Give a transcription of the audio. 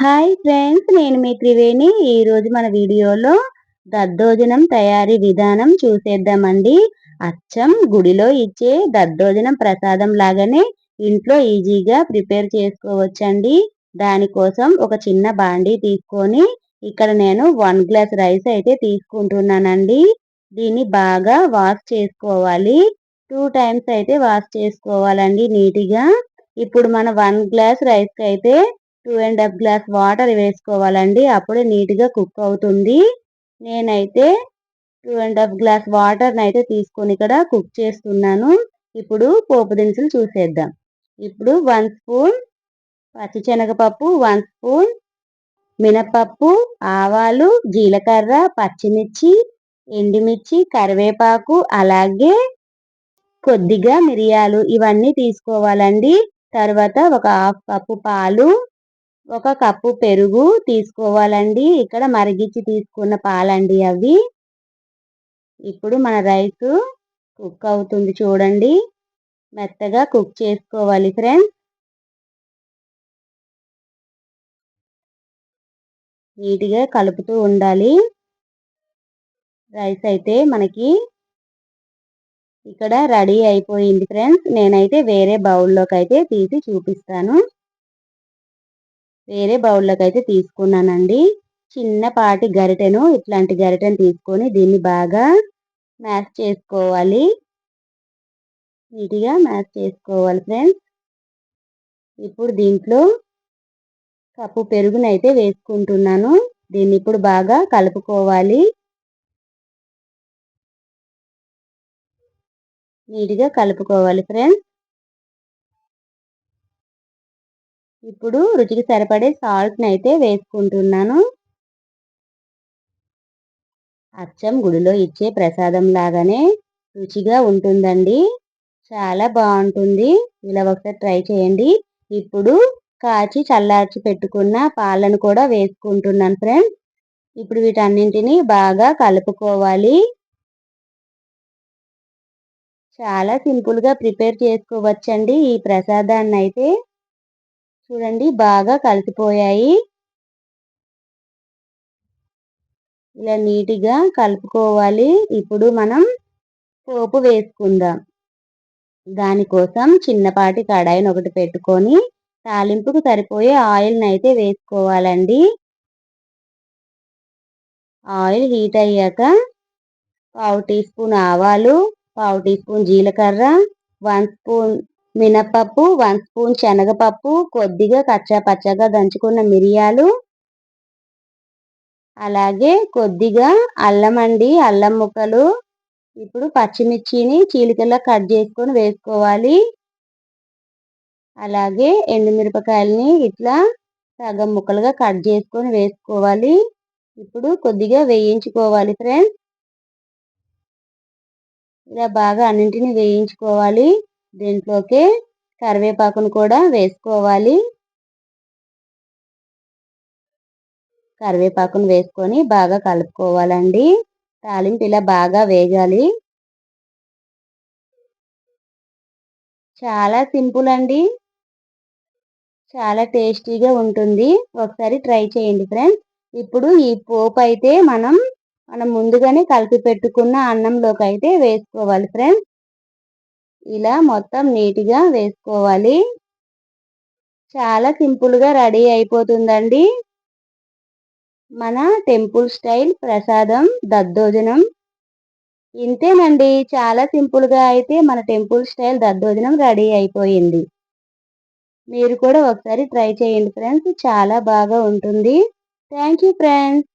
Hi friends నేను మీ త్రివేణి. ఈరోజు మన వీడియోలో దద్దోజనం తయారీ విధానం చూసేద్దామండి. అచ్చం గుడిలో ఇచ్చే దద్దోజనం ప్రసాదం లాగానే ఇంట్లో ఈజీగా ప్రిపేర్ చేసుకోవచ్చండి. దానికోసం ఒక చిన్న బాండీ తీసుకొని ఇక్కడ నేను వన్ గ్లాస్ రైస్ అయితే తీసుకుంటున్నానండి. దీన్ని బాగా వాష్ చేసుకోవాలి. టూ టైమ్స్ అయితే వాష్ చేసుకోవాలండి నీట్గా. ఇప్పుడు మన వన్ గ్లాస్ రైస్కి అయితే two and half glass water వేసుకోవాలండి. అప్పుడే నీట్గా కుక్ అవుతుంది. నేనైతే టూ అండ్ హాఫ్ గ్లాస్ వాటర్ని అయితే తీసుకొని ఇక్కడ కుక్ చేస్తున్నాను. ఇప్పుడు పోపు దినుసులు చూసేద్దాం. ఇప్పుడు వన్ స్పూన్ పచ్చిశనగపప్పు వన్ స్పూన్ మినపప్పు ఆవాలు జీలకర్ర పచ్చిమిర్చి ఎండుమిర్చి కరివేపాకు అలాగే కొద్దిగా మిరియాలు ఇవన్నీ తీసుకోవాలండి. తర్వాత ఒక హాఫ్ కప్పు పాలు ఒక కప్పు పెరుగు తీసుకోవాలండి. ఇక్కడ మరిగించి తీసుకున్న పాలండి అవి. ఇప్పుడు మన రైస్ కుక్ అవుతుంది చూడండి. మెత్తగా కుక్ చేసుకోవాలి ఫ్రెండ్స్. నీట్గా కలుపుతూ ఉండాలి. రైస్ అయితే మనకి ఇక్కడ రెడీ అయిపోయింది ఫ్రెండ్స్. నేనైతే వేరే బౌల్లోకి అయితే తీసి చూపిస్తాను. వేరే బౌల్లోకి అయితే తీసుకున్నానండి చిన్నపాటి గరిటెను ఇట్లాంటి గరిటెను తీసుకొని దీన్ని బాగా మ్యాష్ చేసుకోవాలి. నీట్గా మ్యాష్ చేసుకోవాలి ఫ్రెండ్స్. ఇప్పుడు దీంట్లో కప్పు పెరుగునైతే వేసుకుంటున్నాను. దీన్ని ఇప్పుడు బాగా కలుపుకోవాలి. నీట్గా కలుపుకోవాలి ఫ్రెండ్స్. ఇప్పుడు రుచికి సరిపడే సాల్ట్ని అయితే వేసుకుంటున్నాను. అచ్చం గుడిలో ఇచ్చే ప్రసాదం లాగానే రుచిగా ఉంటుందండి. చాలా బాగుంటుంది. ఇలా ఒకసారి ట్రై చేయండి. ఇప్పుడు కాచి చల్లార్చి పెట్టుకున్న పాలను కూడా వేసుకుంటున్నాను ఫ్రెండ్స్. ఇప్పుడు వీటన్నింటిని బాగా కలుపుకోవాలి. చాలా సింపుల్గా ప్రిపేర్ చేసుకోవచ్చండి ఈ ప్రసాదాన్ని అయితే చూడండి బాగా కలిసిపోయాయి. ఇలా నీట్గా కలుపుకోవాలి. ఇప్పుడు మనం పోపు వేసుకుందాం. దానికోసం చిన్నపాటి కడాయిని ఒకటి పెట్టుకొని తాలింపుకు సరిపోయే ఆయిల్ని అయితే వేసుకోవాలండి. ఆయిల్ హీట్ అయ్యాక పావు టీ స్పూన్ ఆవాలు పావు టీ స్పూన్ జీలకర్ర వన్ స్పూన్ మినపప్పు వన్ స్పూన్ శనగపప్పు కొద్దిగా కచ్చా పచ్చగా దంచుకున్న మిరియాలు అలాగే కొద్దిగా అల్లం అండి అల్లం ముక్కలు. ఇప్పుడు పచ్చిమిర్చిని చీలికల్లా కట్ చేసుకొని వేసుకోవాలి. అలాగే ఎండుమిరపకాయలని ఇట్లా సగం ముక్కలుగా కట్ చేసుకొని వేసుకోవాలి. ఇప్పుడు కొద్దిగా వేయించుకోవాలి ఫ్రెండ్స్. ఇలా బాగా అన్నింటినీ వేయించుకోవాలి. దీంట్లోకి కరివేపాకును కూడా వేసుకోవాలి. కరివేపాకును వేసుకొని బాగా కలుపుకోవాలండి. తాలింపు ఇలా బాగా వేగాలి. చాలా సింపుల్ అండి. చాలా టేస్టీగా ఉంటుంది. ఒకసారి ట్రై చేయండి ఫ్రెండ్స్. ఇప్పుడు ఈ పోపు అయితే మనం మనం ముందుగానే కలిపి పెట్టుకున్న అన్నంలోకి అయితే వేసుకోవాలి ఫ్రెండ్స్. ఇలా మొత్తం నీట్గా వేసుకోవాలి. చాలా సింపుల్గా రెడీ అయిపోతుందండి. మన టెంపుల్ స్టైల్ ప్రసాదం దద్దోజనం. ఇంతేనండి. చాలా సింపుల్గా అయితే మన టెంపుల్ స్టైల్ దద్దోజనం రెడీ అయిపోయింది. మీరు కూడా ఒకసారి ట్రై చేయండి ఫ్రెండ్స్. చాలా బాగా ఉంటుంది. Thank you friends.